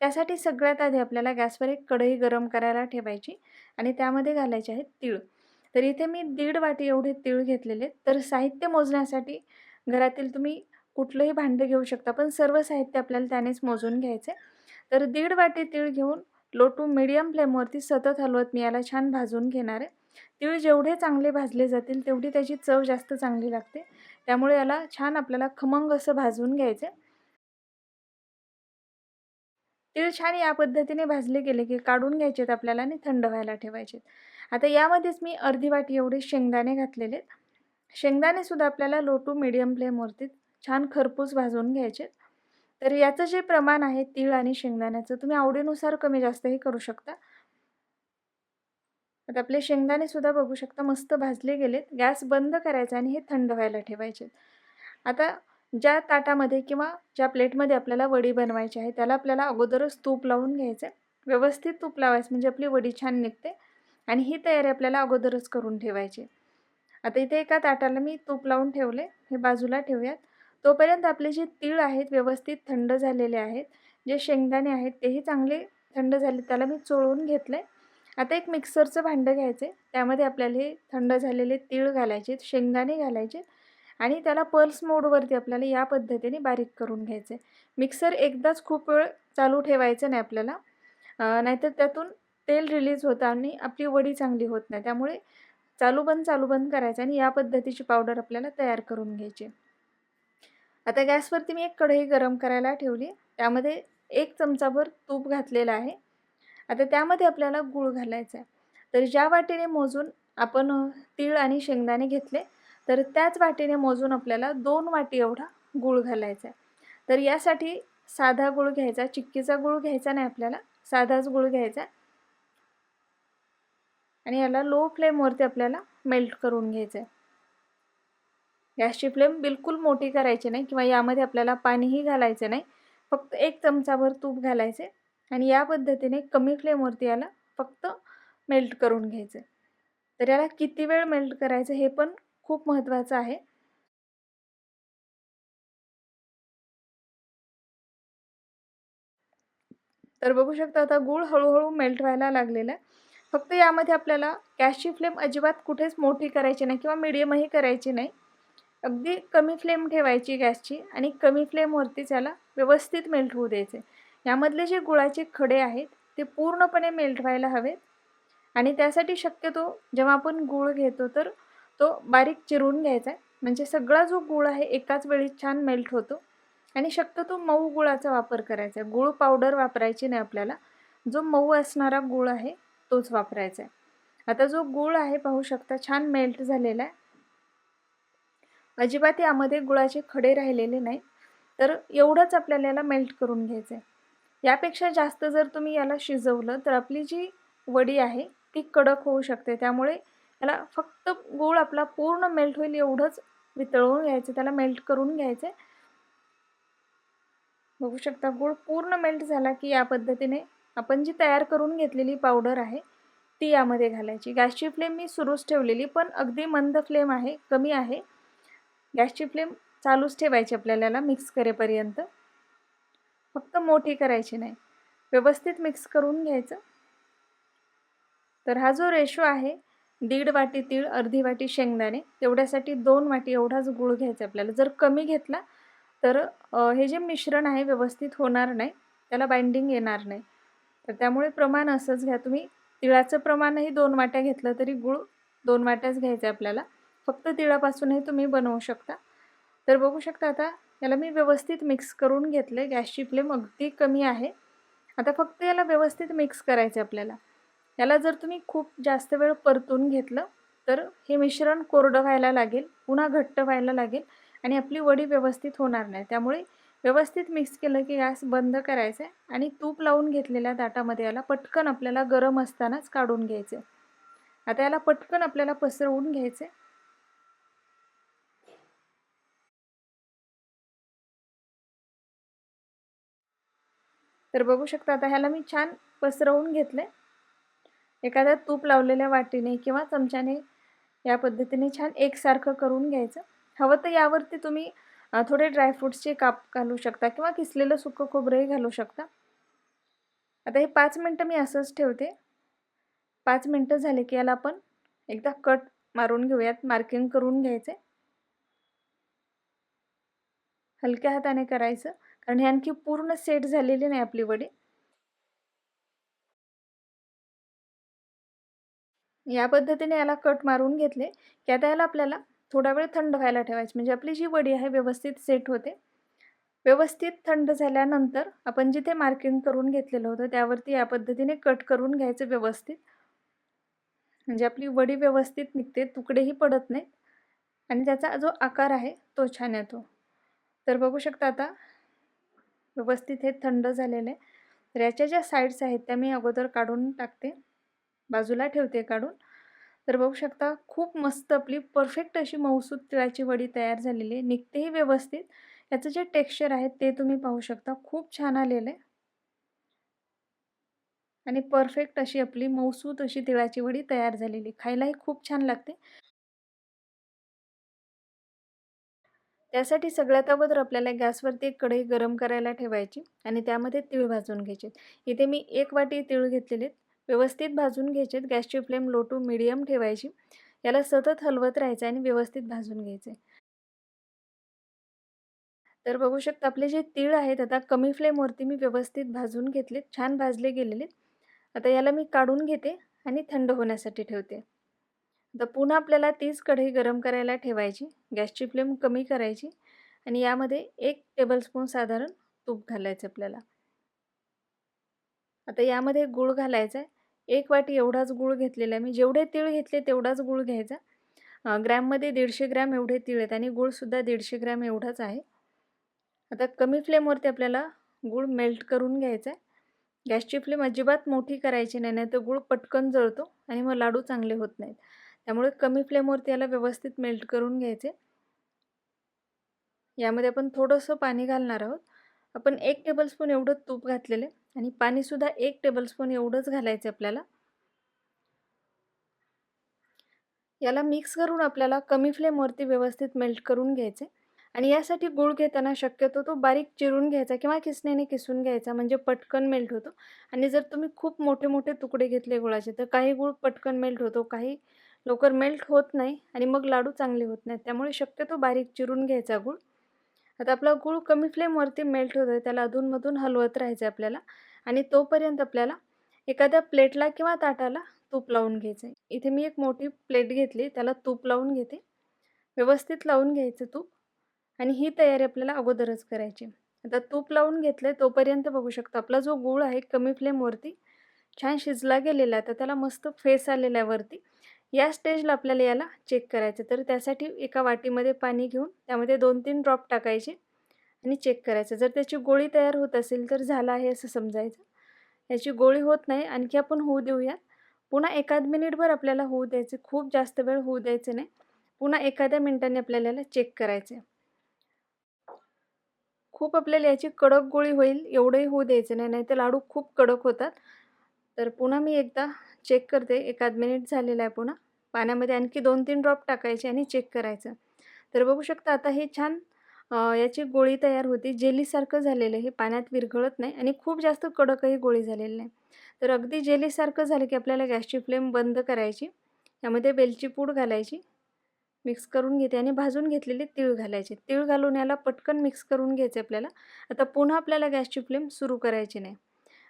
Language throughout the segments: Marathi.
त्यासाठी सगळ्यात आधी आपल्याला गॅसवर एक कढई गरम करायला ठेवायची आणि त्यामध्ये घालायचे आहेत तीळ. तर इथे मी दीड वाटी एवढे तीळ घेतलेले आहेत. तर साहित्य मोजण्यासाठी घरातील तुम्ही कुठलंही भांडं घेऊ शकता पण सर्व साहित्य आपल्याला त्यानेच मोजून घ्यायचे. तर दीड वाटी तीळ घेऊन लो टू मिडियम फ्लेमवरती सतत हलवत मी याला छान भाजून घेणार आहे. तीळ जेवढे चांगले भाजले जातील तेवढी त्याची चव जास्त चांगली लागते. त्यामुळे याला छान आपल्याला खमंग असं भाजून घ्यायचं तीळ छान या पद्धतीने भाजले गेले की काढून घ्यायचेत आपल्याला आणि थंड व्हायला ठेवायचे आता यामध्येच मी अर्धी वाटी एवढे शेंगदाणे घातलेले आहेत. शेंगदाणे सुद्धा आपल्याला लो टू मिडियम फ्लेमवरती छान खरपूस भाजून घ्यायचे तर याचं जे प्रमाण आहे तीळ आणि शेंगदाण्याचं तुम्ही आवडीनुसार कमी जास्तही करू शकता. आता आपले शेंगदाणेसुद्धा बघू शकता मस्त भाजले गेलेत. गॅस बंद करायचा आणि हे थंड व्हायला ठेवायचे आता ज्या ताटामध्ये किंवा ज्या प्लेटमध्ये आपल्याला वडी बनवायची आहे त्याला आपल्याला अगोदरच तूप लावून घ्यायचं आहे. व्यवस्थित तूप लावायचं म्हणजे आपली वडी छान निघते आणि ही तयारी आपल्याला अगोदरच करून ठेवायची आता इथे एका ताटाला मी तूप लावून ठेवले हे बाजूला ठेवूयात. तोपर्यंत आपले जे तीळ आहेत व्यवस्थित थंड झालेले आहेत जे शेंगदाणे आहेत तेही चांगले थंड झाले त्याला मी चोळून घेतलं आहे आता एक मिक्सरचं भांडं घ्यायचं आहे त्यामध्ये आपल्याला हे थंड झालेले तीळ घालायचे शेंगदाणे घालायचे आणि त्याला पल्स मोडवरती आपल्याला या पद्धतीने बारीक करून घ्यायचं आहे मिक्सर एकदाच खूप वेळ चालू ठेवायचं नाही आपल्याला. नाहीतर त्यातून तेल रिलीज होतं आणि आपली वडी चांगली होत नाही. त्यामुळे चालू बंद चालू बंद करायचं आणि या पद्धतीची पावडर आपल्याला तयार करून घ्यायची. आता गॅसवरती मी एक कढई गरम करायला ठेवली. त्यामध्ये एक चमचाभर तूप घातलेलं आहे. आता त्यामध्ये आपल्याला गूळ घालायचा आहे तर ज्या वाटेने मोजून आपण तीळ आणि शेंगदाणे घेतले तर त्याच वाटीने मोजून आपल्याला दोन वाटी एवढा गूळ घालायचा आहे. तर यासाठी साधा गूळ घ्यायचा चिक्कीचा गूळ घ्यायचा नाही आपल्याला साधाच गूळ घ्यायचा आणि याला लो फ्लेमवरती आपल्याला मेल्ट करून घ्यायचं आहे गॅसची फ्लेम बिलकुल मोठी करायची नाही किंवा यामध्ये आपल्याला पाणीही घालायचं नाही. फक्त एक चमचाभर तूप घालायचे आणि या पद्धतीने कमी फ्लेमवरती याला फक्त मेल्ट करून घ्यायचं तर याला किती वेळ मेल्ट करायचं हे पण खूप महत्त्वाचं आहे. तर बघू शकता आता गूळ हळूहळू मेल्ट व्हायला लागलेला आहे. फक्त यामध्ये आपल्याला गॅसची फ्लेम अजिबात कुठेच मोठी करायची नाही किंवा मिडियमही करायची नाही. अगदी कमी फ्लेम ठेवायची गॅसची आणि कमी फ्लेमवरतीच याला व्यवस्थित मेल्ट होऊ द्यायचे. यामधले जे गुळाचे खडे आहेत ते पूर्णपणे मेल्ट व्हायला हवेत. आणि त्यासाठी शक्यतो जेव्हा आपण गूळ घेतो तर तो बारीक चिरून घ्यायचा आहे. म्हणजे सगळा जो गूळ आहे एकाच वेळी छान मेल्ट होतो. आणि शक्यतो मऊ गुळाचा वापर करायचा आहे. गूळ पावडर वापरायची नाही आपल्याला. जो मऊ असणारा गूळ आहे तोच वापरायचा आहे. आता जो गूळ आहे पाहू शकता छान मेल्ट झालेला आहे. अजिबात यामध्ये गुळाचे खडे राहिलेले नाही तर एवढंच आपल्याला याला मेल्ट करून घ्यायचं आहे. यापेक्षा जास्त जर तुम्ही याला शिजवलं तर आपली जी वडी आहे ती कडक होऊ शकते. त्यामुळे त्याला फक्त गूळ आपला पूर्ण मेल्ट होईल एवढंच वितळवून घ्यायचं त्याला मेल्ट करून घ्यायचे बघू शकता गूळ पूर्ण मेल्ट झाला की या पद्धतीने आपण जी तयार करून घेतलेली पावडर आहे ती यामध्ये घालायची. गॅसची फ्लेम मी सुरूच ठेवलेली पण अगदी मंद फ्लेम आहे कमी आहे. गॅसची फ्लेम चालूच ठेवायची आपल्याला मिक्स करेपर्यंत. फक्त मोठी करायची नाही. व्यवस्थित मिक्स करून घ्यायचं. तर हा जो रेशो आहे दीड वाटी तीळ अर्धी वाटी शेंगदाणे तेवढ्यासाठी दोन वाटी एवढाच गूळ घ्यायचा आपल्याला. जर कमी घेतला तर हे जे मिश्रण आहे व्यवस्थित होणार नाही त्याला बाइंडिंग येणार नाही. तर त्यामुळे प्रमाण असंच घ्या तुम्ही. तिळाचं प्रमाणही दोन वाट्या घेतलं तरी गूळ दोन वाट्याच घ्यायचं आहे आपल्याला. फक्त तिळापासूनही तुम्ही बनवू शकता. तर बघू शकता आता याला मी व्यवस्थित मिक्स करून घेतलं आहे गॅसची फ्लेम अगदी कमी आहे. आता फक्त याला व्यवस्थित मिक्स करायचं आपल्याला. याला जर तुम्ही खूप जास्त वेळ परतून घेतलं तर हे मिश्रण कोरडं व्हायला लागेल पुन्हा घट्ट व्हायला लागेल आणि आपली वडी व्यवस्थित होणार नाही. त्यामुळे व्यवस्थित मिक्स केलं की गॅस बंद करायचं आहे आणि तूप लावून घेतलेल्या ताटामध्ये याला पटकन आपल्याला गरम असतानाच काढून घ्यायचं. आता याला पटकन आपल्याला पसरवून घ्यायचं. तर बघू शकता आता ह्याला मी छान पसरवून घेतले एखाद्या तूप लावलेल्या वाटीने किंवा चमच्याने या पद्धतीने छान एकसारखं करून घ्यायचं. हवं तर यावरती तुम्ही थोडे ड्रायफ्रूट्सचे काप घालू शकता किंवा किसलेलं सुकं खोबरंही घालू शकता. आता हे पाच मिनटं मी असंच ठेवते. पाच मिनटं झाले की याला आपण एकदा कट मारून घेऊयात मार्किंग करून घ्यायचे. हलक्या हाताने करायचं कारण हे आणखी पूर्ण सेट झालेली नाही आपली वडी. या पद्धतीने याला कट मारून घेतले की आता याला आपल्याला थोडा वेळ थंड व्हायला ठेवायची. म्हणजे आपली जी वडी आहे व्यवस्थित सेट होते. व्यवस्थित थंड झाल्यानंतर आपण जिथे मार्किंग करून घेतलेलं होतं त्यावरती या पद्धतीने कट करून घ्यायचं व्यवस्थित. म्हणजे आपली वडी व्यवस्थित निघते तुकडेही पडत नाहीत. आणि त्याचा जो आकार आहे तो छान येतो. तर बघू शकता आता व्यवस्थित हे थंड झालेलं आहे. तर याच्या ज्या साईड्स आहेत त्या मी अगोदर काढून टाकते. बाजूला ठेवते काढून. तर बघू शकता खूप मस्त आपली परफेक्ट अशी मौसूद तिळाची वडी तयार झालेली आहे. निघतेही व्यवस्थित. याचं जे टेक्स्चर आहे ते तुम्ही पाहू शकता. खूप छान आलेलं आहे. आणि परफेक्ट अशी आपली मौसूद अशी तिळाची वडी तयार झालेली खायलाही खूप छान लागते. त्यासाठी सगळ्यात अगोदर आपल्याला गॅसवरती एक कढई गरम करायला ठेवायची आणि त्यामध्ये तीळ भाजून घ्यायचे. इथे मी एक वाटी तीळ घेतलेले व्यवस्थित भाजून घ्यायचे गॅसची फ्लेम लो टू मिडियम ठेवायची. याला सतत हलवत राहायचं आणि व्यवस्थित भाजून घ्यायचे. तर बघू शकता आपले जे तीळ आहेत आता कमी फ्लेमवरती मी व्यवस्थित भाजून घेतले छान भाजले गेलेले आता याला मी काढून घेते आणि थंड होण्यासाठी ठेवते. तर पुन्हा आपल्याला तीच कढई गरम करायला ठेवायची. गॅसची फ्लेम कमी करायची आणि यामध्ये एक टेबलस्पून साधारण तूप घालायचं आपल्याला. आता यामध्ये गूळ घालायचा आहे. एक वाटी एवढाच गूळ घेतलेला आहे. मी जेवढे तीळ घेतले तेवढाच गूळ घ्यायचा. ग्रॅममध्ये दीडशे ग्रॅम एवढे तीळ आहेत आणि गूळसुद्धा दीडशे ग्रॅम एवढाच आहे. आता कमी फ्लेमवरती आपल्याला गूळ मेल्ट करून घ्यायचा आहे. गॅसची फ्लेम अजिबात मोठी करायची नाही नाही तर गूळ पटकन जळतो आणि मग लाडू चांगले होत नाहीत. त्यामुळे कमी फ्लेमवरती याला व्यवस्थित मेल्ट करून घ्यायचे. यामध्ये आपण थोडंसं पाणी घालणार आहोत. आपण एक टेबलस्पून एवढं तूप घातलेलं आहे आणि पाणीसुद्धा एक टेबलस्पून एवढंच घालायचं आपल्याला. याला मिक्स करून आपल्याला कमी फ्लेमवरती व्यवस्थित मेल्ट करून घ्यायचे आणि यासाठी गूळ घेताना शक्यतो तो बारीक चिरून घ्यायचा किंवा किसण्याने किसून घ्यायचा म्हणजे पटकन मेल्ट होतो. आणि जर तुम्ही खूप मोठे मोठे तुकडे घेतले गुळाचे तर काही गूळ पटकन मेल्ट होतो काही लवकर मेल्ट होत नाही आणि मग लाडू चांगले होत नाहीत. त्यामुळे शक्यतो बारीक चिरून घ्यायचा गूळ. आता आपला गूळ कमी फ्लेमवरती मेल्ट होतो आहे त्याला अधूनमधून हलवत राहायचं आहे आपल्याला आणि तोपर्यंत आपल्याला एखाद्या प्लेटला किंवा ताटाला तूप लावून घ्यायचं आहे इथे मी एक मोठी प्लेट घेतली त्याला तूप लावून घेते. व्यवस्थित लावून घ्यायचं तूप आणि ही तयारी आपल्याला अगोदरच करायची. आता तूप लावून घेतलं आहे तोपर्यंत बघू शकतो आपला जो गूळ आहे कमी फ्लेमवरती छान शिजला गेलेला आहे. तर त्याला मस्त फेस आलेला आहे वरती. या स्टेजला आपल्याला याला चेक करायचं तर त्यासाठी एका वाटीमध्ये पाणी घेऊन त्यामध्ये दोन तीन ड्रॉप टाकायचे आणि चेक करायचं. जर त्याची गोळी तयार होत असेल तर झालं आहे असं समजायचं. याची गोळी होत नाही आणखी आपण होऊ देऊयात पुन्हा एखाद मिनिटभर आपल्याला होऊ द्यायचे खूप जास्त वेळ होऊ द्यायचे नाही. पुन्हा एखाद्या मिनिटाने आपल्याला याला चेक करायचे खूप आपल्याला याची कडक गोळी होईल एवढंही होऊ द्यायचं नाही. नाही तर लाडू खूप कडक होतात. तर पुन्हा मी एकदा चेक करते. एखाद मिनिट झालेला आहे पुन्हा. पाण्यामध्ये आणखी दोन तीन ड्रॉप टाकायचे आणि चेक करायचं. तर बघू शकता आता हे छान याची गोळी तयार होती. जेलीसारखं झालेलं हे पाण्यात विरघळत नाही आणि खूप जास्त कडकही गोळी झालेली नाही. तर अगदी जेलीसारखं झालं की आपल्याला गॅसची फ्लेम बंद करायची. यामध्ये वेलची पूड घालायची. मिक्स करून घेते आणि भाजून घेतलेले तीळ घालायचे. तीळ घालून याला पटकन मिक्स करून घ्यायचे आपल्याला. आता पुन्हा आपल्याला गॅसची फ्लेम सुरू करायची नाही.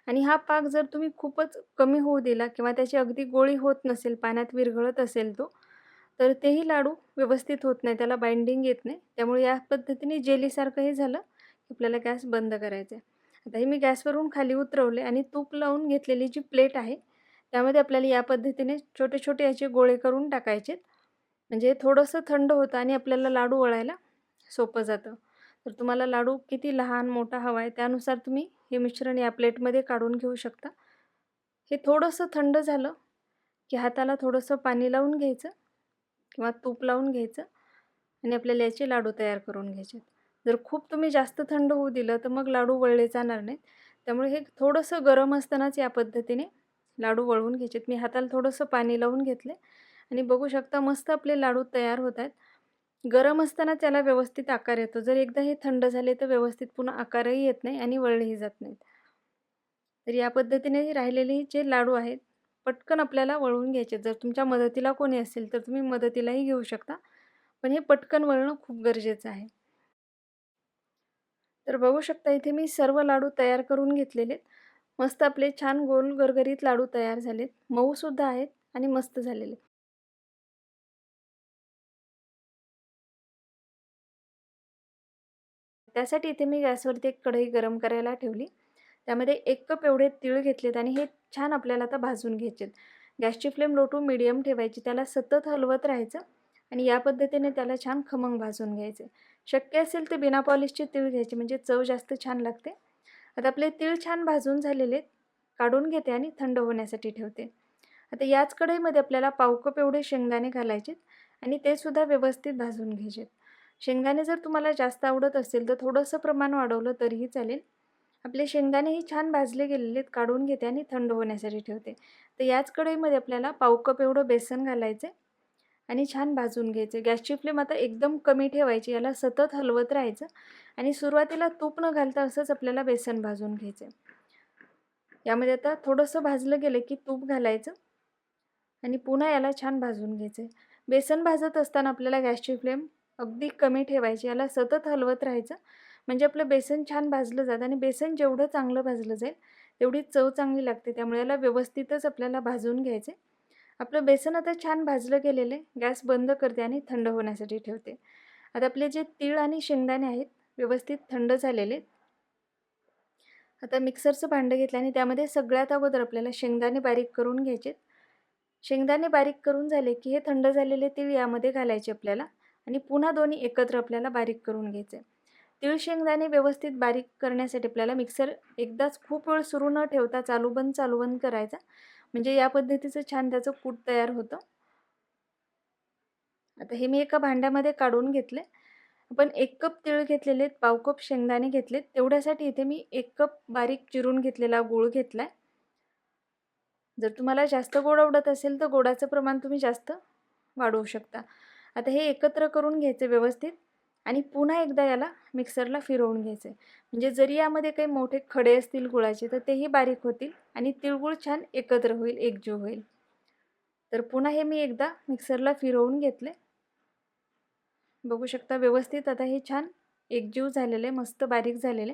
आणि हा पाक जर तुम्ही खूपच कमी होऊ दिला किंवा त्याची अगदी गोळी होत नसेल पाण्यात विरघळत असेल तो तर तेही लाडू व्यवस्थित होत नाही त्याला बाइंडिंग येत नाही. त्यामुळे या पद्धतीने जेलीसारखं हे झालं की आपल्याला गॅस बंद करायचा आहे. आता हे मी गॅसवरून खाली उतरवले आणि तूप लावून घेतलेली जी प्लेट आहे त्यामध्ये आपल्याला या पद्धतीने छोटे छोटे याचे गोळे करून टाकायचे म्हणजे थोडंसं थंड होतं आणि आपल्याला लाडू वळायला सोपं जातं. तर तुम्हाला लाडू किती लहान मोठा हवा आहे त्यानुसार तुम्ही हे मिश्रण या प्लेटमध्ये काढून घेऊ शकता. हे थोडंसं थंड झालं की हाताला थोडंसं पाणी लावून घ्यायचं किंवा तूप लावून घ्यायचं आणि आपल्याला याचे लाडू तयार करून घ्यायचे. जर खूप तुम्ही जास्त थंड होऊ दिलं तर मग लाडू वळले जाणार नाहीत. त्यामुळे हे थोडंसं गरम असतानाच या पद्धतीने लाडू वळवून घ्यायचेत. मी हाताला थोडंसं पाणी लावून घेतले आणि बघू शकता मस्त आपले लाडू तयार होत आहेत. गरम असताना त्याला व्यवस्थित आकार येतो. जर एकदा हे थंड झाले तर व्यवस्थित पुन्हा आकारही येत नाही आणि वळलेही जात नाहीत. तर या पद्धतीने राहिलेले जे लाडू आहेत पटकन आपल्याला वळवून घ्यायचे जर तुमच्या मदतीला कोणी असेल तर तुम्ही मदतीलाही घेऊ शकता. पण हे पटकन वळणं खूप गरजेचं आहे. तर बघू शकता इथे मी सर्व लाडू तयार करून घेतलेले मस्त आपले छान गोल गरगरीत लाडू तयार झालेत. मऊसुद्धा आहेत आणि मस्त झालेले त्यासाठी इथे मी गॅसवरती एक कढई गरम करायला ठेवली. त्यामध्ये एक कप एवढे तीळ घेतलेत आणि हे छान आपल्याला आता भाजून घ्यायचे गॅसची फ्लेम लो टू मिडियम ठेवायची त्याला सतत हलवत राहायचं आणि या पद्धतीने त्याला छान खमंग भाजून घ्यायचे. शक्य असेल तर बिना पॉलिशचे तीळ घ्यायचे म्हणजे चव जास्त छान लागते. आता आपले तीळ छान भाजून झालेले काढून घेते आणि थंड होण्यासाठी ठेवते. आता याच कढईमध्ये आपल्याला पाव कप एवढे शेंगदाणे घालायचे आणि ते सुद्धा व्यवस्थित भाजून घ्यायचे शेंगदाणे जर तुम्हाला जास्त आवडत असेल तर थोडंसं प्रमाण वाढवलं तरीही चालेल. आपले शेंगदाणेही छान भाजले गेलेले काढून घेते आणि थंड होण्यासाठी ठेवते. तर याच कढईमध्ये आपल्याला पाव कप एवढं बेसन घालायचं आणि छान भाजून घ्यायचं. गॅसची फ्लेम आता एकदम कमी ठेवायची याला सतत हलवत राहायचं आणि सुरुवातीला तूप न घालता असंच आपल्याला बेसन भाजून घ्यायचं. यामध्ये आता थोडंसं भाजलं गेलं की तूप घालायचं आणि पुन्हा याला छान भाजून घ्यायचं. बेसन भाजत असताना आपल्याला गॅसची फ्लेम अगदी कमी ठेवायची याला सतत हलवत राहायचं. म्हणजे आपलं बेसन छान भाजलं जातं आणि बेसन जेवढं चांगलं भाजलं जाईल तेवढी चव चांगली लागते. त्यामुळे याला व्यवस्थितच आपल्याला भाजून घ्यायचे आपलं बेसन आता छान भाजलं गेलेलं आहे. गॅस बंद करते आणि थंड होण्यासाठी ठेवते. आता आपले जे तीळ आणि शेंगदाणे आहेत व्यवस्थित थंड झालेले आता मिक्सरचं भांडं घेतलं आणि त्यामध्ये सगळ्यात अगोदर आपल्याला शेंगदाणे बारीक करून घ्यायचे शेंगदाणे बारीक करून झाले की हे थंड झालेले तीळ यामध्ये घालायचे आपल्याला. आणि पुन्हा दोन्ही एकत्र आपल्याला बारीक करून घ्यायचे. तीळ शेंगदाणे व्यवस्थित बारीक करण्यासाठी आपल्याला मिक्सर एकदाच खूप वेळ सुरू न ठेवता चालू बंद चालू बंद करायचा. म्हणजे या पद्धतीचं छान त्याचं कूट तयार होतं. आता हे मी एका भांड्यामध्ये काढून घेतले. आपण एक कप तीळ घेतलेले पाव कप शेंगदाणे घेतलेत. तेवढ्यासाठी इथे मी एक कप बारीक चिरून घेतलेला गूळ घेतला आहे जर तुम्हाला जास्त गोड आवडत असेल तर गोडाचं प्रमाण तुम्ही जास्त वाढवू शकता. आता हे एकत्र करून घ्यायचे व्यवस्थित आणि पुन्हा एकदा याला मिक्सरला फिरवून घ्यायचे. म्हणजे जरी यामध्ये काही मोठे खडे असतील गुळाचे तर तेही बारीक होतील आणि तिळगुळ छान एकत्र होईल एकजीव होईल. तर पुन्हा हे मी एकदा मिक्सरला फिरवून घेतले. बघू शकता व्यवस्थित आता हे छान एकजीव झालेले मस्त बारीक झालेले.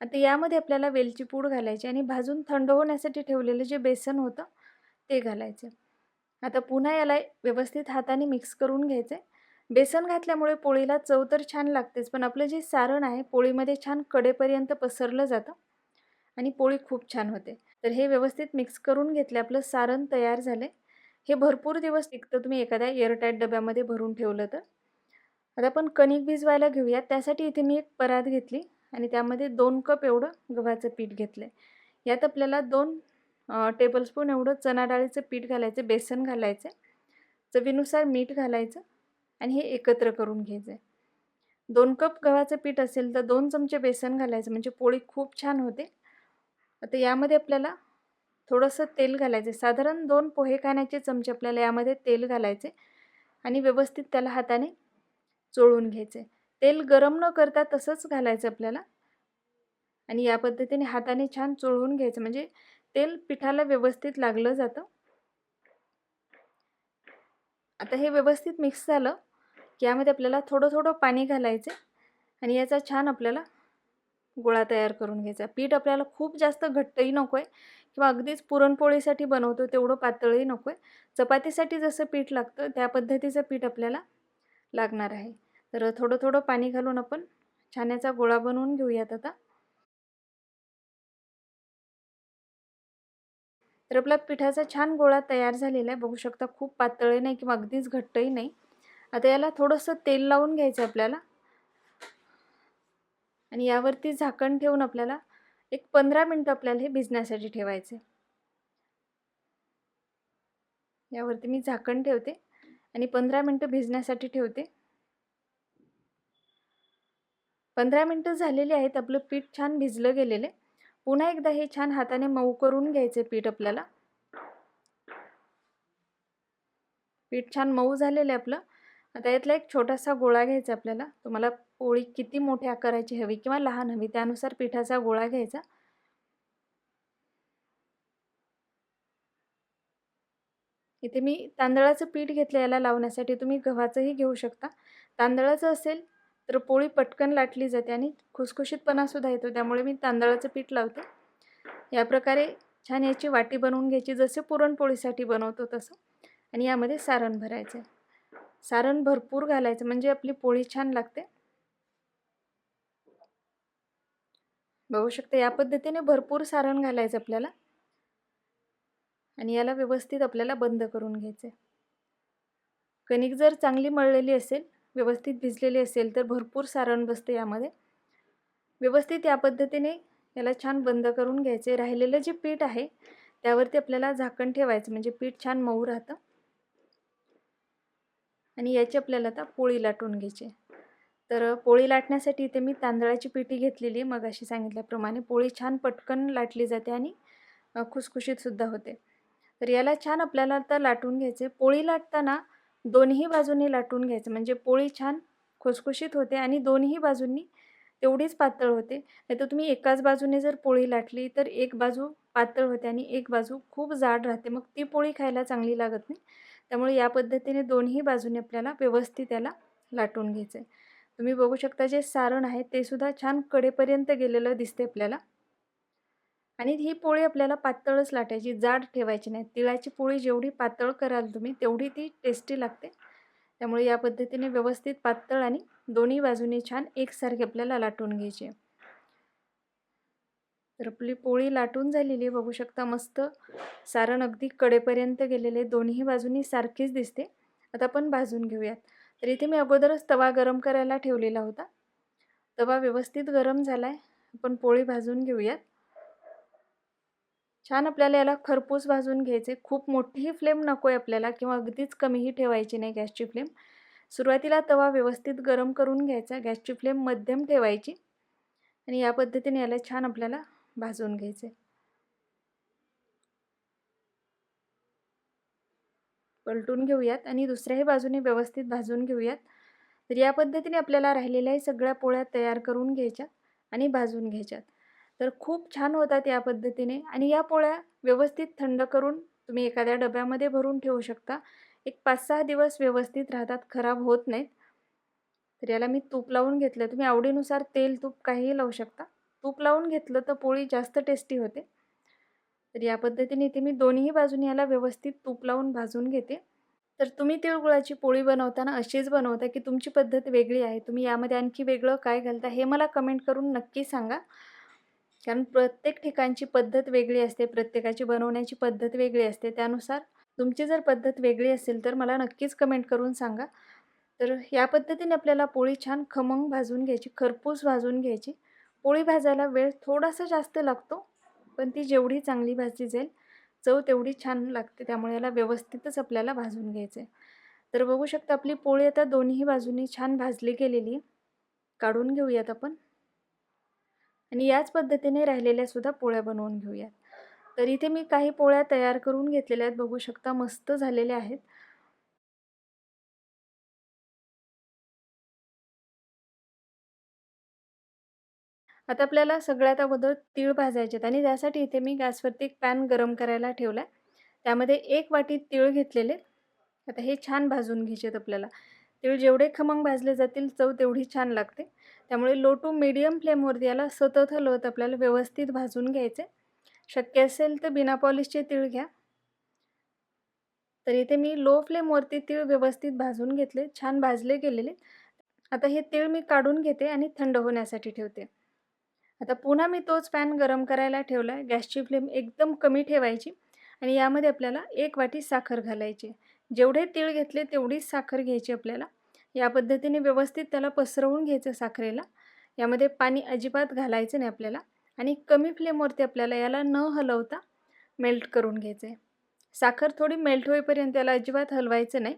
आता यामध्ये आपल्याला वेलची पूड घालायची आणि भाजून थंड होण्यासाठी ठेवलेलं जे बेसन होतं ते घालायचे. आता पुन्हा याला व्यवस्थित हाताने मिक्स करून घ्यायचे बेसन घातल्यामुळे पोळीला चव तर छान लागतेच पण आपलं जे सारण आहे पोळीमध्ये छान कडेपर्यंत पसरलं जातं आणि पोळी खूप छान होते. तर हे व्यवस्थित मिक्स करून घेतले आपलं सारण तयार झाले हे भरपूर दिवस टिकतं तुम्ही एखाद्या एअरटाईट डब्यामध्ये भरून ठेवलं तर. आता आपण कणिक भिजवायला घेऊया त्यासाठी इथे मी एक परात घेतली आणि त्यामध्ये दोन कप एवढं गव्हाचं पीठ घेतलं आहे यात आपल्याला दोन टेबलस्पून एवढं चणा डाळीचं पीठ घालायचं बेसन घालायचं चवीनुसार मीठ घालायचं आणि हे एकत्र करून घ्यायचं आहे दोन कप गव्हाचं पीठ असेल तर दोन चमचे बेसन घालायचं म्हणजे पोळी खूप छान होते. आता यामध्ये आपल्याला थोडंसं तेल घालायचं साधारण दोन पोहे खाण्याचे चमचे आपल्याला यामध्ये तेल घालायचे आणि व्यवस्थित त्याला हाताने चोळून घ्यायचे तेल गरम न करता तसंच घालायचं आपल्याला आणि या पद्धतीने हाताने छान चोळून घ्यायचं. म्हणजे तेल पिठाला व्यवस्थित लागलं जातं. आता हे व्यवस्थित मिक्स झालं की यामध्ये आपल्याला थोडं थोडं पाणी घालायचं आणि याचा छान आपल्याला गोळा तयार करून घ्यायचा. पीठ आपल्याला खूप जास्त घट्टही नको आहे किंवा अगदीच पुरणपोळीसाठी बनवतो तेवढं पातळही नको आहे चपातीसाठी जसं पीठ लागतं त्या पद्धतीचं पीठ आपल्याला लागणार आहे. तर थोडं थोडं पाणी घालून आपण छान याचा गोळा बनवून घेऊयात आता. तर आपला पिठाचा छान गोळा तयार झालेला आहे. बघू शकता खूप पातळही नाही किंवा अगदीच घट्टही नाही. आता याला थोडंसं तेल लावून घ्यायचं आपल्याला. आणि यावरती झाकण ठेवून आपल्याला एक पंधरा मिनटं आपल्याला हे भिजण्यासाठी ठेवायचे यावरती मी झाकण ठेवते आणि पंधरा मिनटं भिजण्यासाठी ठेवते. पंधरा मिनटं झालेली आहेत. आपलं पीठ छान भिजलं गेलेलं पुन्हा एकदा हे छान हाताने मऊ करून घ्यायचे पीठ आपल्याला. पीठ छान मऊ झालेलं आहे आपलं. आता यातला एक छोटासा गोळा घ्यायचा आपल्याला. तुम्हाला पोळी किती मोठ्या आकाराची हवी किंवा लहान हवी त्यानुसार पिठाचा गोळा घ्यायचा. इथे मी तांदळाचं पीठ घेतलं याला लावण्यासाठी तुम्ही गव्हाचंही घेऊ शकता. तांदळाचं असेल तर पोळी पटकन लाटली जाते आणि खुसखुशीतपणासुद्धा येतो. त्यामुळे मी तांदळाचं पीठ लावते. या प्रकारे छान याची वाटी बनवून घ्यायची. जसे पुरणपोळीसाठी बनवतो तसं. आणि यामध्ये सारण भरायचं आहे. सारण भरपूर घालायचं. म्हणजे आपली पोळी छान लागते. बघू शकता या पद्धतीने भरपूर सारण घालायचं आपल्याला. आणि याला व्यवस्थित आपल्याला बंद करून घ्यायचं आहे. कणिक जर चांगली मळलेली असेल व्यवस्थित भिजलेली असेल तर भरपूर सारण बसते यामध्ये. व्यवस्थित या पद्धतीने याला छान बंद करून घ्यायचे. राहिलेलं जे पीठ आहे त्यावरती आपल्याला झाकण ठेवायचं म्हणजे पीठ छान मऊ राहतं. आणि याची आपल्याला आता पोळी लाटून घ्यायची. तर पोळी लाटण्यासाठी इथे मी तांदळाची पिठी घेतलेली आहे. मग अशी सांगितल्याप्रमाणे पोळी छान पटकन लाटली जाते आणि खुसखुशीतसुद्धा होते. तर याला छान आपल्याला आता लाटून घ्यायचे. पोळी लाटताना दोन्ही बाजूंनी लाटून घ्यायचं. म्हणजे पोळी छान खुसखुशीत होते आणि दोन्ही बाजूंनी तेवढीच पातळ होते. नाहीतर तुम्ही एकाच बाजूने जर पोळी लाटली तर एक बाजू पातळ होते आणि एक बाजू खूप जाड राहते. मग ती पोळी खायला चांगली लागत नाही. त्यामुळे या पद्धतीने दोन्ही बाजूने आपल्याला व्यवस्थित याला लाटून घ्यायचं आहे तुम्ही बघू शकता जे सारण आहे ते सुद्धा छान कडेपर्यंत गेलेलं दिसते आपल्याला. आणि ही पोळी आपल्याला पातळच लाटायची जाड ठेवायची नाही. तिळाची पोळी जेवढी पातळ कराल तुम्ही तेवढी ती टेस्टी लागते. त्यामुळे या पद्धतीने व्यवस्थित पातळ आणि दोन्ही बाजूनी छान एकसारखी आपल्याला लाटून घ्यायची. तर आपली पोळी लाटून झालेली आहे. बघू शकता मस्त सारण अगदी कडेपर्यंत गेलेले दोन्ही बाजूनी सारखीच दिसते. आता आपण भाजून घेऊयात. तर इथे मी अगोदरच तवा गरम करायला ठेवलेला होता. तवा व्यवस्थित गरम झाला आहे आपण पोळी भाजून घेऊयात. छान आपल्याला याला खरपूस भाजून घ्यायचे. खूप मोठीही फ्लेम नको आहे आपल्याला किंवा अगदीच कमीही ठेवायची नाही गॅसची फ्लेम सुरुवातीला तवा व्यवस्थित गरम करून घ्यायचा. गॅसची फ्लेम मध्यम ठेवायची. आणि या पद्धतीने याला छान आपल्याला भाजून घ्यायचे. पलटून घेऊयात आणि दुसऱ्याही बाजूने व्यवस्थित भाजून घेऊयात. तर या पद्धतीने आपल्याला राहिलेल्याही सगळ्या पोळ्या तयार करून घ्यायच्या आणि भाजून घ्यायच्यात. तर खूप छान होतात या पद्धतीने आणि या पोळ्या व्यवस्थित थंड करून तुम्ही एखाद्या डब्यामध्ये भरून ठेवू शकता. एक पाच सहा दिवस व्यवस्थित राहतात खराब होत नाहीत. तर याला मी तूप लावून घेतलं. तुम्ही आवडीनुसार तेल तूप काहीही लावू शकता. तूप लावून घेतलं तर पोळी जास्त टेस्टी होते. तर या पद्धतीने इथे मी दोन्ही बाजूने याला व्यवस्थित तूप लावून भाजून घेते. तर तुम्ही तिळगुळाची पोळी बनवताना अशीच बनवता की तुमची पद्धत वेगळी आहे. तुम्ही यामध्ये आणखी वेगळं काय घालता हे मला कमेंट करून नक्की सांगा. कारण प्रत्येक ठिकाणची पद्धत वेगळी असते प्रत्येकाची बनवण्याची पद्धत वेगळी असते. त्यानुसार तुमची जर पद्धत वेगळी असेल तर मला नक्कीच कमेंट करून सांगा. तर या पद्धतीने आपल्याला पोळी छान खमंग भाजून घ्यायची खरपूस भाजून घ्यायची. पोळी भाजायला वेळ थोडासा जास्त लागतो पण ती जेवढी चांगली भाजली जाईल चव तेवढी छान लागते. त्यामुळे याला व्यवस्थितच आपल्याला भाजून घ्यायचं आहे तर बघू शकता आपली पोळी आता दोन्ही बाजूनी छान भाजली गेलेली काढून घेऊयात आपण. आणि याच पद्धतीने राहिलेल्या सुद्धा पोळ्या बनवून घेऊयात. तर इथे मी काही पोळ्या तयार करून घेतलेल्या आहेत. बघू शकता मस्त झालेल्या आहेत. आता आपल्याला सगळ्यात अगोदर तीळ भाजायचे आहेत आणि त्यासाठी इथे मी गॅसवरती एक पॅन गरम करायला ठेवला त्यामध्ये एक वाटी तीळ घेतलेले आता हे छान भाजून घ्यायचे आहेत आपल्याला. तीळ जेवढे खमंग भाजले जातील चव तेवढी छान लागते. त्यामुळे लो टू मिडियम फ्लेमवरती याला सतत हलवत आपल्याला व्यवस्थित भाजून घ्यायचे. शक्य असेल तर बिना पॉलिशचे तीळ घ्या. तर इथे मी लो फ्लेमवरती तीळ व्यवस्थित भाजून घेतले छान भाजले गेलेले. आता हे तीळ मी काढून घेते आणि थंड होण्यासाठी ठेवते. आता पुन्हा मी तोच पॅन गरम करायला ठेवला आहे गॅसची फ्लेम एकदम कमी ठेवायची आणि यामध्ये आपल्याला एक वाटी साखर घालायची. जेवढे तीळ घेतले तेवढीच साखर घ्यायची आपल्याला. या पद्धतीने व्यवस्थित त्याला पसरवून घ्यायचं साखरेला. यामध्ये पाणी अजिबात घालायचं नाही आपल्याला आणि कमी फ्लेमवरती आपल्याला याला न हलवता मेल्ट करून घ्यायचं आहे साखर थोडी मेल्ट होईपर्यंत त्याला अजिबात हलवायचं नाही.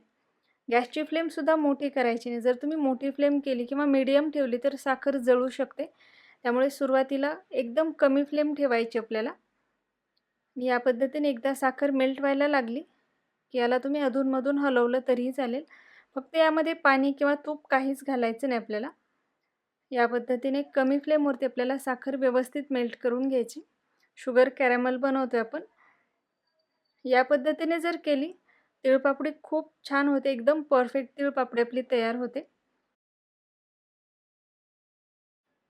गॅसची फ्लेमसुद्धा मोठी करायची नाही. जर तुम्ही मोठी फ्लेम केली किंवा मीडियम ठेवली तर साखर जळू शकते. त्यामुळे सुरुवातीला एकदम कमी फ्लेम ठेवायची आपल्याला. या पद्धतीने एकदा साखर मेल्ट व्हायला लागली की याला तुम्ही अधूनमधून हलवलं तरीही चालेल. फक्त यामध्ये पाणी किंवा तूप काहीच घालायचं नाही आपल्याला. या पद्धतीने कमी फ्लेमवरती आपल्याला साखर व्यवस्थित मेल्ट करून घ्यायची. शुगर कॅरेमल बनवतो आपण. या पद्धतीने जर केली तिळपापडी खूप छान होते. एकदम परफेक्ट तिळपापडी आपली तयार होते.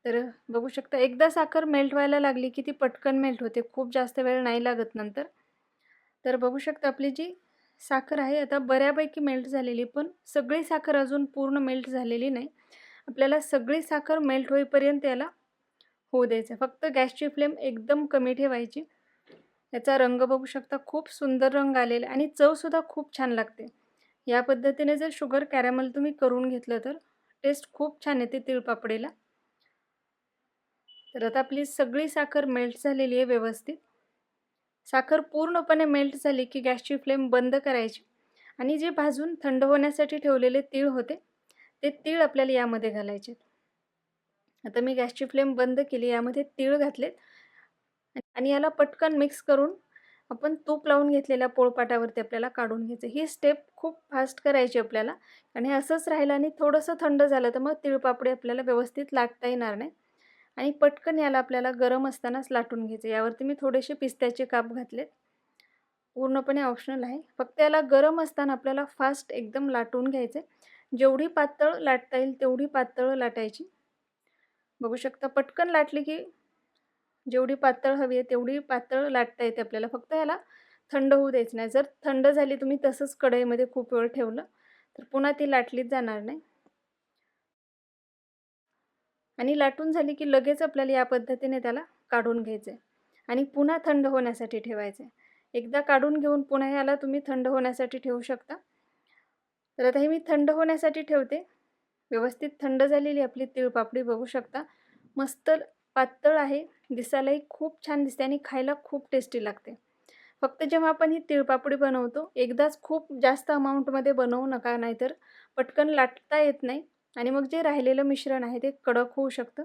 तर बघू शकता एकदा साखर मेल्ट व्हायला लागली की ती पटकन मेल्ट होते. खूप जास्त वेळ नाही लागत नंतर. तर बघू शकता आपली जी साखर आहे. आता बऱ्यापैकी मेल्ट झालेली पण सगळी साखर अजून पूर्ण मेल्ट झालेली नाही. आपल्याला सगळी साखर मेल्ट होईपर्यंत याला होऊ द्यायचं. फक्त गॅसची फ्लेम एकदम कमी ठेवायची. याचा रंग बघू शकता खूप सुंदर रंग आलेला आणि चवसुद्धा खूप छान लागते. या पद्धतीने जर शुगर कॅरॅमल तुम्ही करून घेतलं तर टेस्ट खूप छान येते तिळपापडीला. तर आता आपली सगळी साखर मेल्ट झालेली आहे व्यवस्थित. साखर पूर्णपणे मेल्ट झाली की गॅसची फ्लेम बंद करायची. आणि जे भाजून थंड होण्यासाठी ठेवलेले तीळ होते ते तीळ आपल्याला यामध्ये घालायचे. आता मी गॅसची फ्लेम बंद केली यामध्ये तीळ घातलेत. आणि याला पटकन मिक्स करून आपण तूप लावून घेतलेल्या पोळपाटावरती आपल्याला काढून घ्यायचं. ही स्टेप खूप फास्ट करायची आपल्याला. आणि असंच राहिलं आणि थोडंसं थंड झालं तर मग तिळपापडी आपल्याला व्यवस्थित लाटता येणार नाही. आणि पटकन याला आपल्याला गरम असतानाच लाटून घ्यायचं. यावरती मी थोडेसे पिस्त्याचे काप घातलेत. पूर्णपणे ऑप्शनल आहे. फक्त याला गरम असताना आपल्याला फास्ट एकदम लाटून घ्यायचे जेवढी पातळ लाटता येईल तेवढी पातळ लाटायची. बघू शकता पटकन लाटली की जेवढी पातळ हवी आहे तेवढी पातळ लाटता येते आपल्याला. फक्त याला थंड होऊ द्यायचं नाही. जर थंड झाली तुम्ही तसंच कढईमध्ये खूप वेळ ठेवलं तर पुन्हा ती लाटलीच जाणार नाही. आणि लाटून झाली की लगेच आपल्याला या पद्धतीने त्याला काढून घ्यायचे आणि पुन्हा थंड होण्यासाठी ठेवायचे. एकदा काढून घेऊन पुन्हा याला तुम्ही थंड होण्यासाठी ठेवू शकता. तर आता हे मी थंड होण्यासाठी ठेवते. व्यवस्थित थंड झालेली आपली तिळपापडी बघू शकता. मस्त पातळ आहे. दिसायलाही खूप छान दिसते आणि खायला खूप टेस्टी लागते. फक्त जेव्हा आपण ही तिळपापडी बनवतो एकदाच खूप जास्त अमाऊंटमध्ये बनवू नका नाहीतर पटकन लाटता येत नाही. आणि मग जे राहिलेलं मिश्रण आहे ते कडक होऊ शकतं.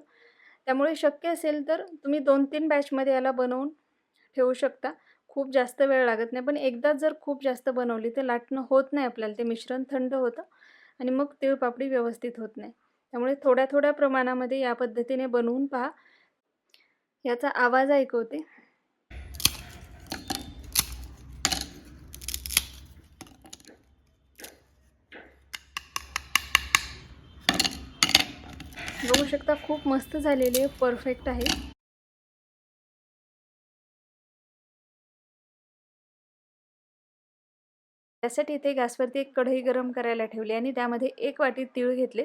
त्यामुळे शक्य असेल तर तुम्ही दोन तीन बॅचमध्ये याला बनवून ठेवू शकता. खूप जास्त वेळ लागत नाही पण एकदाच जर खूप जास्त बनवली तर लाटणं होत नाही आपल्याला ते मिश्रण थंड होतं आणि मग तिळपापडी व्यवस्थित होत नाही. त्यामुळे थोड्या थोड्या प्रमाणामध्ये या पद्धतीने बनवून पहा. याचा आवाज ऐकवते बघू शकता खूप मस्त झालेली आहे. परफेक्ट आहे. त्यासाठी इथे गॅसवरती एक कढई गरम करायला ठेवली आणि त्यामध्ये एक वाटी तीळ घेतले.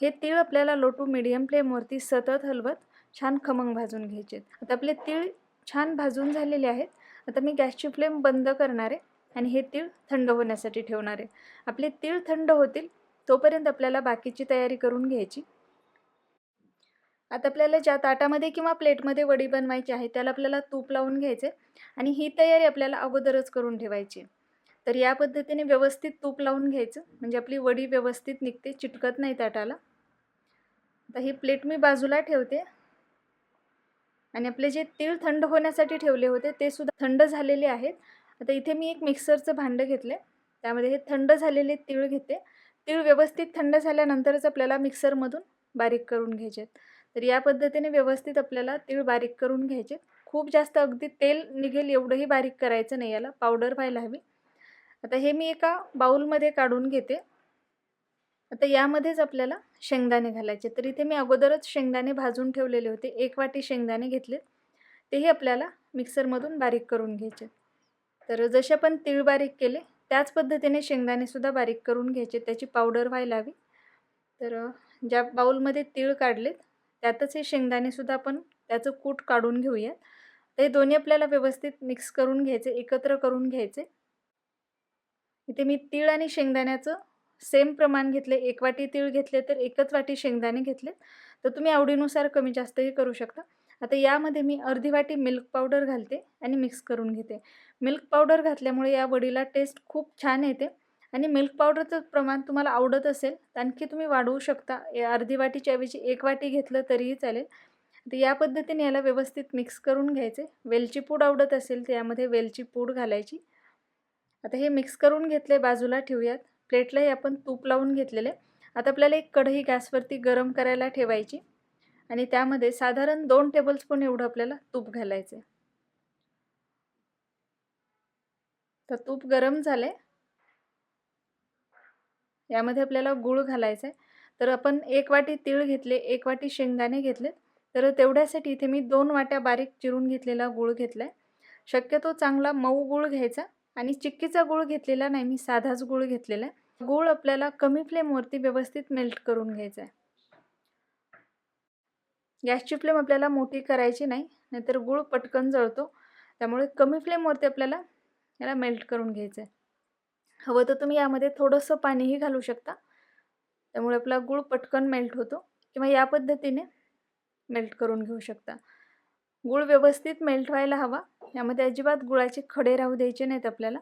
हे तीळ आपल्याला लो टू मिडियम फ्लेमवरती सतत हलवत छान खमंग भाजून घ्यायचे आता आपले तीळ छान भाजून झालेले आहेत. आता मी गॅसची फ्लेम बंद करणार आहे आणि हे तीळ थंड होण्यासाठी ठेवणार आहे. आपले तीळ थंड होतील तोपर्यंत आपल्याला बाकीची तयारी करून घ्यायची. आता आपल्याला ज्या ताटामध्ये किंवा प्लेटमध्ये वडी बनवायची आहे त्याला आपल्याला तूप लावून घ्यायचे आणि ही तयारी आपल्याला अगोदरच करून ठेवायची. तर या पद्धतीने व्यवस्थित तूप लावून घ्यायचं म्हणजे आपली वडी व्यवस्थित निघते चिटकत नाही ताटाला. आता ही प्लेट मी बाजूला ठेवते. आणि आपले जे तीळ थंड होण्यासाठी ठेवले होते ते सुद्धा थंड झालेले आहेत. आता इथे मी एक मिक्सरचं भांडं घेतलं त्यामध्ये हे थंड झालेले तीळ घेते. तीळ व्यवस्थित थंड झाल्यानंतरच आपल्याला मिक्सरमधून बारीक करून घ्यायचे आहेत. तर या पद्धतीने व्यवस्थित आपल्याला तीळ बारीक करून घ्यायचे. खूप जास्त अगदी तेल निघेल एवढंही बारीक करायचं नाही याला पावडर व्हायला हवी. आता हे मी एका बाऊलमध्ये काढून घेते. आता यामध्येच आपल्याला शेंगदाणे घालायचे. तर इथे मी अगोदरच शेंगदाणे भाजून ठेवलेले होते. एक वाटी शेंगदाणे घेतले. तेही आपल्याला मिक्सरमधून बारीक करून घ्यायचे. तर जसे आपण तीळ बारीक केले त्याच पद्धतीने शेंगदाणेसुद्धा बारीक करून घ्यायचे. त्याची पावडर व्हायला हवी. तर ज्या बाऊलमध्ये तीळ काढलेत त्यातच हे शेंगदाणेसुद्धा आपण त्याचं कूट काढून घेऊयात. तर हे दोन्ही आपल्याला व्यवस्थित मिक्स करून घ्यायचे एकत्र करून घ्यायचे. इथे मी तीळ आणि शेंगदाण्याचं सेम प्रमाण घेतले एक वाटी तीळ घेतले तर एकच वाटी शेंगदाणे घेतले. तर तुम्ही आवडीनुसार कमी जास्तही करू शकता. आता यामध्ये मी अर्धी वाटी मिल्क पावडर घालते आणि मिक्स करून घेते. मिल्क पावडर घातल्यामुळे या वडीला टेस्ट खूप छान येते. आणि मिल्क पावडरचं प्रमाण तुम्हाला आवडत असेल तर आणखी तुम्ही वाढवू शकता. अर्धी वाटीच्या ऐवजी एक वाटी घेतलं तरीही चालेल. तर या पद्धतीने याला व्यवस्थित मिक्स करून घ्यायचे. वेलची पूड आवडत असेल तर यामध्ये वेलची पूड घालायची. आता हे मिक्स करून घेतले बाजूला ठेवूयात. प्लेटलाही आपण तूप लावून घेतलेले आता आपल्याला एक कढई गॅसवरती गरम करायला ठेवायची. आणि त्यामध्ये साधारण दोन टेबलस्पून एवढं आपल्याला तूप घालायचं आहे तर तूप गरम झाले यामध्ये आपल्याला गूळ घालायचा आहे. तर आपण एक वाटी तीळ घेतले एक वाटी शेंगदाणे घेतले तर तेवढ्यासाठी इथे मी दोन वाट्या बारीक चिरून घेतलेला गूळ घेतला आहे शक्यतो चांगला मऊ गूळ घ्यायचा आणि चिक्कीचा गूळ घेतलेला नाही मी साधाच गूळ घेतलेला आहे. गूळ आपल्याला कमी फ्लेमवरती व्यवस्थित मेल्ट करून घ्यायचा आहे. गॅसची फ्लेम आपल्याला मोठी करायची नाही नाहीतर गूळ पटकन जळतो. त्यामुळे कमी फ्लेमवरती आपल्याला याला मेल्ट करून घ्यायचं आहे. हवं तर तुम्ही यामध्ये थोडंसं पाणीही घालू शकता. त्यामुळे आपला गूळ पटकन मेल्ट होतो किंवा या पद्धतीने मेल्ट करून घेऊ शकता. गूळ व्यवस्थित मेल्ट व्हायला हवा. यामध्ये अजिबात गुळाचे खडे राहू द्यायचे नाहीत आपल्याला.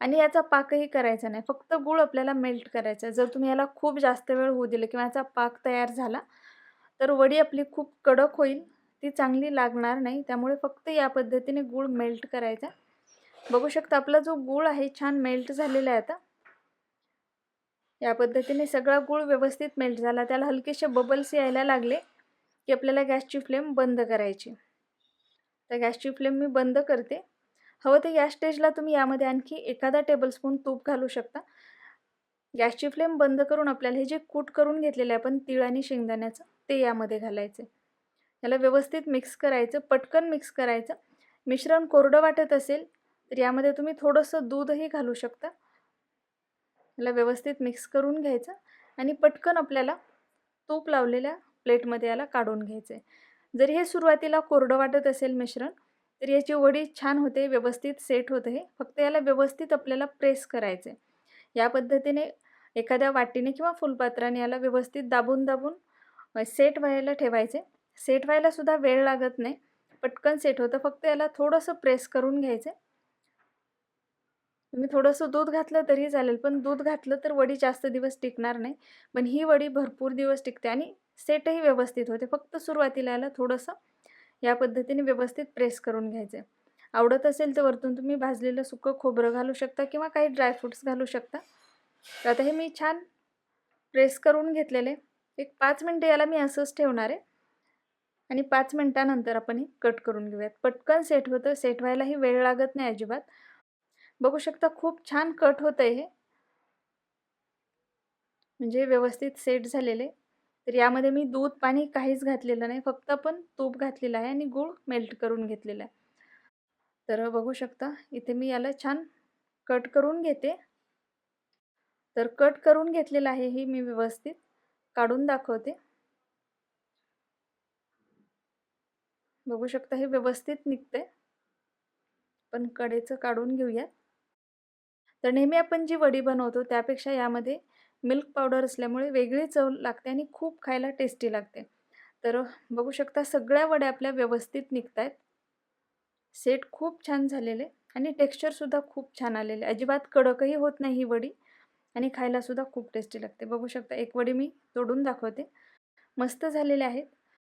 आणि याचा पाकही करायचा नाही. फक्त गूळ आपल्याला मेल्ट करायचा. जर तुम्ही याला खूप जास्त वेळ होऊ दिलं किंवा याचा पाक तयार झाला तर वडी आपली खूप कडक होईल. ती चांगली लागणार नाही. त्यामुळे फक्त या पद्धतीने गूळ मेल्ट करायचा. बघू शकता आपला जो गूळ आहे छान मेल्ट झालेला आहे आता. या पद्धतीने सगळा गूळ व्यवस्थित मेल्ट झाला. त्याला हलकेसे बबल्स यायला लागले की आपल्याला गॅसची फ्लेम बंद करायची. तर गॅसची फ्लेम मी बंद करते. हवं ते गॅस स्टेजला तुम्ही यामध्ये आणखी एखादा टेबलस्पून तूप घालू शकता. गॅसची फ्लेम बंद करून आपल्याला हे जे कूट करून घेतलेलं आहे आपण तीळ आणि शेंगदाण्याचं ते यामध्ये घालायचं. याला व्यवस्थित मिक्स करायचं पटकन मिक्स करायचं. मिश्रण कोरडं वाटत असेल तर यामध्ये तुम्ही थोडंसं दूधही घालू शकता. याला व्यवस्थित मिक्स करून घ्यायचं आणि पटकन आपल्याला तूप लावलेल्या प्लेटमध्ये याला काढून घ्यायचं आहे जरी हे सुरुवातीला कोरडं वाटत असेल मिश्रण तर याची वडी छान होते व्यवस्थित सेट होते. हे फक्त याला व्यवस्थित आपल्याला प्रेस करायचं आहे या पद्धतीने एखाद्या वाटीने किंवा फुलपात्राने याला व्यवस्थित दाबून दाबून सेट व्हायला ठेवायचे सेट व्हायलासुद्धा वेळ लागत नाही. पटकन सेट होतं. फक्त याला थोडंसं प्रेस करून घ्यायचं तुम्ही थोडंसं दूध घातलं तरी चालेल पण दूध घातलं तर वडी जास्त दिवस टिकणार नाही. पण ही वडी भरपूर दिवस टिकते आणि सेटही व्यवस्थित होते. फक्त सुरुवातीला याला थोडंसं या पद्धतीने व्यवस्थित प्रेस करून घ्यायचं आवडत असेल तर वरतून तुम्ही भाजलेलं सुकं खोबरं घालू शकता किंवा काही ड्रायफ्रूट्स घालू शकता. तर आता हे मी छान प्रेस करून घेतलेले. एक पाच मिनटं याला मी असंच ठेवणार आहे. आणि पाच मिनटानंतर आपण हे कट करून घेऊयात. पटकन सेट होतं. सेट व्हायलाही वेळ लागत नाही अजिबात. बघू शकता खूप छान कट होतं आहे हे. म्हणजे व्यवस्थित सेट झालेले. तर यामध्ये मी दूध पाणी काहीच घातलेलं नाही. फक्त पण तूप घातलेलं आहे आणि गूळ मेल्ट करून घेतलेला आहे. तर बघू शकता इथे मी याला छान कट करून घेते. तर कट करून घेतलेलं आहे ही मी व्यवस्थित काढून दाखवते. बघू शकता हे व्यवस्थित निघते पण कडेचं काढून घेऊयात. तर नेहमी आपण जी वडी बनवतो त्यापेक्षा यामध्ये मिल्क पावडर असल्यामुळे वेगळी चव लागते आणि खूप खायला टेस्टी लागते. तर बघू शकता सगळ्या वड्या आपल्या व्यवस्थित निघत आहेत सेट खूप छान झालेले आणि टेक्स्चरसुद्धा खूप छान आलेले. अजिबात कडकही होत नाही ही वडी आणि खायलासुद्धा खूप टेस्टी लागते. बघू शकता एक वडी मी तोडून दाखवते. मस्त झालेले आहेत.